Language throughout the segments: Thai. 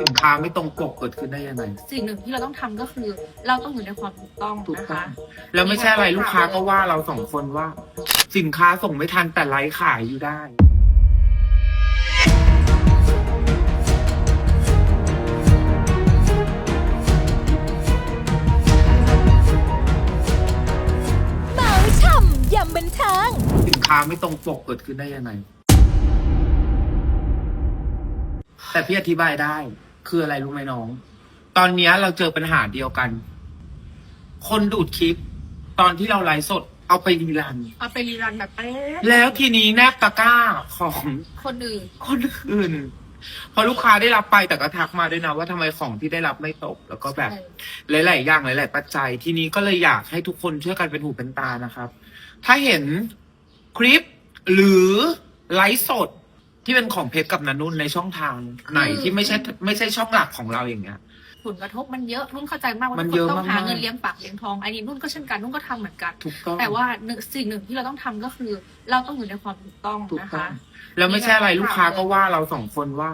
สินค้าไม่ตรงปกเกิดขึ้นได้ยังไง สิ่งหนึ่งที่เราต้องทำก็คือ เราต้องอยู่ในความถูกต้องถูกนะต้อคะ งแล้วไม่ใช่อะไรลูกค้าก็ว่าเราสองคนว่า สินค้าส่งไม่ทันแต่ไลฟ์ขายอยู่ได้ เมาช่ำยำบันเทิง สินค้าไม่ตรงปกเกิดขึ้นได้ยังไง แต่พี่อธิบายได้ คืออะไรรู้ไหมน้อง ตอนเนี้ยเราเจอปัญหาเดียวกัน คนดูดคลิป ตอนที่เราไลฟ์สด เอาไปรีรัน เอาไปรีรันแบบเป๊ะแล้วทีนี้แนบตะกร้าของคนอื่น คนอื่นพอลูกค้าได้รับไปแต่ก็ทักมาด้วยนะว่าทำไมของที่ได้รับไม่ตก แล้วก็แบบหลาย ๆ อย่างหลาย ๆ ปัจจัย ทีนี้ก็เลยอยากให้ทุกคนช่วยกันเป็นหูเป็นตานะครับ ถ้าเห็นคลิปหรือไลฟ์สด ที่เป็นของเพชรกับนันนุ่นในช่องทางไหนที่ไม่ใช่ไม่ใช่ช่องหลักของเราอย่างเงี้ย ผลกระทบมันเยอะนุ่นเข้าใจมากว่ามันทุกเยคอะนต้องหามากๆ เงินเลี้ยงปากเลี้ยงท้องอันนี้นุ่นก็เช่นกันนุ่นก็ทำเหมือนกัน ถูกต้อง แต่ว่าหนึ่งสิ่งหนึ่งที่เราต้องทำก็คือ เราต้องอยู่ในความถูกต้องถูกนะต้อคะ งแล้วไม่ใช่อะไรลูกค้าก็ว่าเราสองคนว่า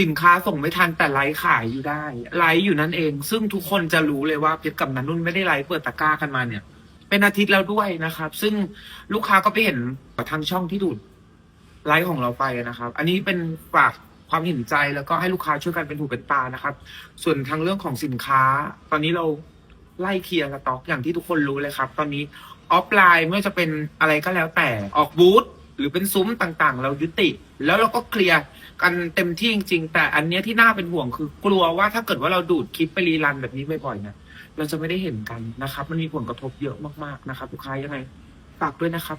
สินค้าส่งไม่ทันแต่ไลฟ์ขายอยู่ได้ ไลฟ์อยู่นั่นเอง ซึ่งทุกคนจะรู้เลยว่าเพชรกับนันนุ่นไม่ได้ไลฟ์เปิดตะกร้ากันมาเนี่ย เป็นอาทิตย์แล้วด้วยนะครับ ซึ่งลูกค้าก็ไปเห็นทางช่องที่ดูด ไลฟ์ของเราไปนะครับ อันนี้เป็นฝากความเห็นใจแล้วก็ให้ลูกค้าช่วยกันเป็นหูเป็นตานะครับ ส่วนทางเรื่องของสินค้า ตอนนี้เราไล่เคลียร์สต็อกอย่างที่ทุกคนรู้เลยครับ ตอนนี้ออฟไลน์ไม่ว่าจะเป็นอะไรก็แล้วแต่ออกบูธหรือเป็นซุ้มต่างๆ เรายุติ แล้วเราก็เคลียร์กันเต็มที่จริงๆ แต่อันเนี้ยที่น่าเป็นห่วงคือกลัวว่าถ้าเกิดว่าเราดูดคลิปไปรีรันแบบนี้บ่อยๆเนี่ยเราจะไม่ได้เห็นกันนะครับ มันมีผลกระทบเยอะมากๆนะครับลูกค้ายังไงฝากด้วยนะครับ